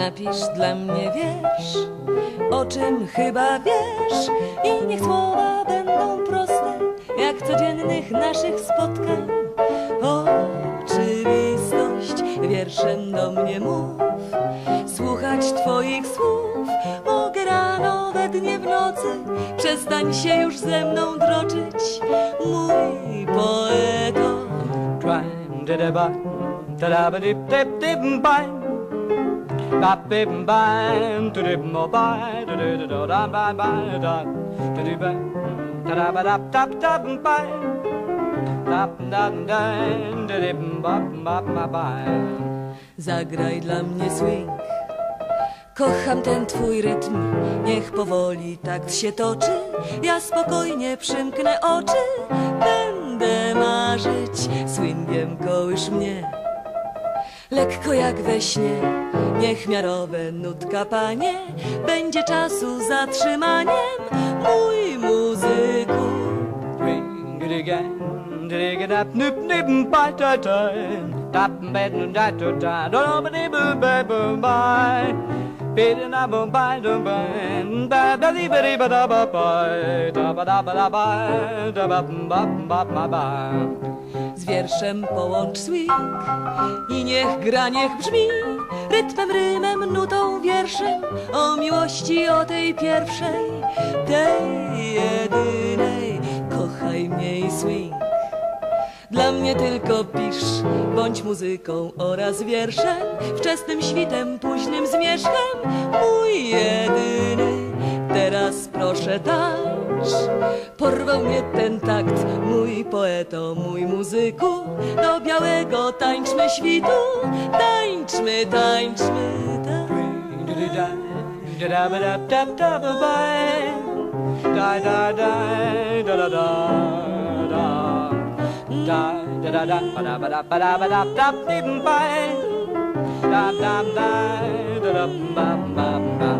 napisz dla mnie wiersz, o czym chyba wiesz i niech słowa będą proste, jak codziennych naszych spotkań. Oczywistość wierszem do mnie mów, słuchać twoich słów mogę rano, we dnie, w nocy, przestań się już ze mną droczyć, mój poeto. Dip bang. Zagraj dla mnie swing. Kocham ten twój rytm, niech powoli tak się toczy. Ja spokojnie przymknę oczy, będę marzyć, swingiem kołysz mnie. Lekko jak we śnie, niech miarowe nutka panie, będzie czasu zatrzymaniem, mój muzyku. Z wierszem połącz swing i niech gra, niech brzmi rytmem, rymem, nutą, wierszem o miłości, o tej pierwszej, tej jedynej. Kochaj mnie i swing. Dla mnie tylko pisz, bądź muzyką oraz wierszem, wczesnym świtem, późnym zmierzchem, mój jedyny. Teraz proszę tańcz, porwał mnie ten takt, mój poeto, mój muzyku. Do białego tańczmy świtu, tańczmy, tańczmy, tańczmy. Da da, da ba da da da ba da da da da da da da. Da da da da ba da ba da